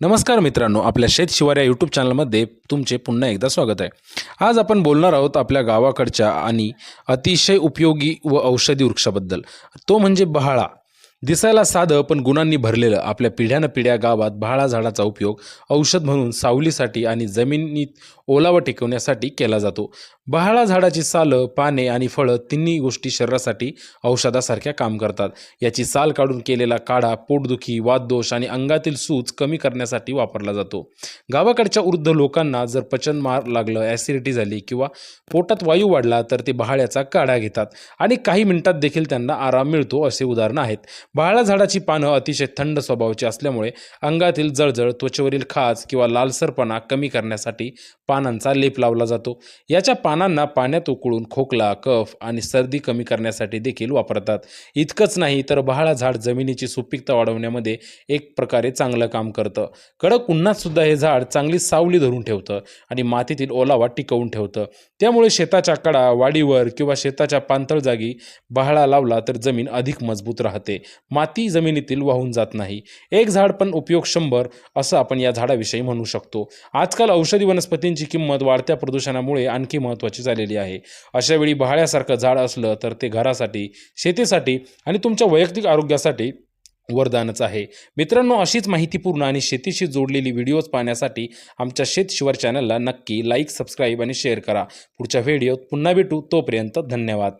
नमस्कार मित्रांनो आपल्या शेतशिवार या यूट्यूब चॅनलमध्ये तुमचे पुन्हा एकदा स्वागत आहे. आज आपण बोलणार आहोत आपल्या गावाकडच्या आणि अतिशय उपयोगी व औषधी वृक्षाबद्दल. तो म्हणजे बहाळा. दिसायला साधं पण गुणांनी भरलेलं आपल्या पिढ्यानं पिढ्या गावात बहाळा झाडाचा उपयोग औषध म्हणून सावलीसाठी आणि जमिनीत ओलावा टिकवण्यासाठी केला जातो. बहाळा झाडाची सालं पाने आणि फळं तिन्ही गोष्टी शरीरासाठी औषधासारख्या काम करतात. याची साल काढून केलेला काढा पोटदुखी वातदोष आणि अंगातील सूज कमी करण्यासाठी वापरला जातो. गावाकडच्या वृद्ध लोकांना जर पचन मार लागलं ॲसिडिटी झाली किंवा पोटात वायू वाढला तर ते बहाळ्याचा काढा घेतात. आणि काही मिनिटात देखील त्यांना आराम मिळतो असे उदाहरणं आहेत. बहाळा झाडाची पानं अतिशय थंड स्वभावाची असल्यामुळे अंगातील जळजळ त्वचेवरील खाज किंवा लालसरपणा कमी करण्यासाठी पानांचा लेप लावला जातो. याच्या पानांना पाण्यात उकळून खोकला कफ आणि सर्दी कमी करण्यासाठी देखील वापरतात. इतकंच नाही तर बहाळा झाड जमिनीची सुपीकता वाढवण्यामध्ये एक प्रकारे चांगलं काम करतं. कडक उन्हात सुद्धा हे झाड चांगली सावली धरून ठेवतं आणि मातीतील ओलावा टिकवून ठेवतं. त्यामुळे शेताच्या कडा वाडीवर किंवा शेताच्या पाणथळ जागी बहाळा लावला तर जमीन अधिक मजबूत राहते. माती जमिनीतील वाहून जात नाही. एक झाड पण उपयोग शंभर असं आपण या झाडाविषयी म्हणू शकतो. आजकाल औषधी वनस्पतींची किंमत वाढत्या प्रदूषणामुळे आणखी महत्त्वाची झालेली आहे. अशावेळी बहाळ्यासारखं झाड असलं तर ते घरासाठी शेतीसाठी आणि तुमच्या वैयक्तिक आरोग्यासाठी वरदानच आहे. मित्रांनो अशीच माहितीपूर्ण आणि शेतीशी जोडलेली व्हिडिओज पाहण्यासाठी आमच्या शेतशिवर चॅनलला नक्की लाईक सबस्क्राईब आणि शेअर करा. पुढच्या व्हिडिओत पुन्हा भेटू. तोपर्यंत धन्यवाद.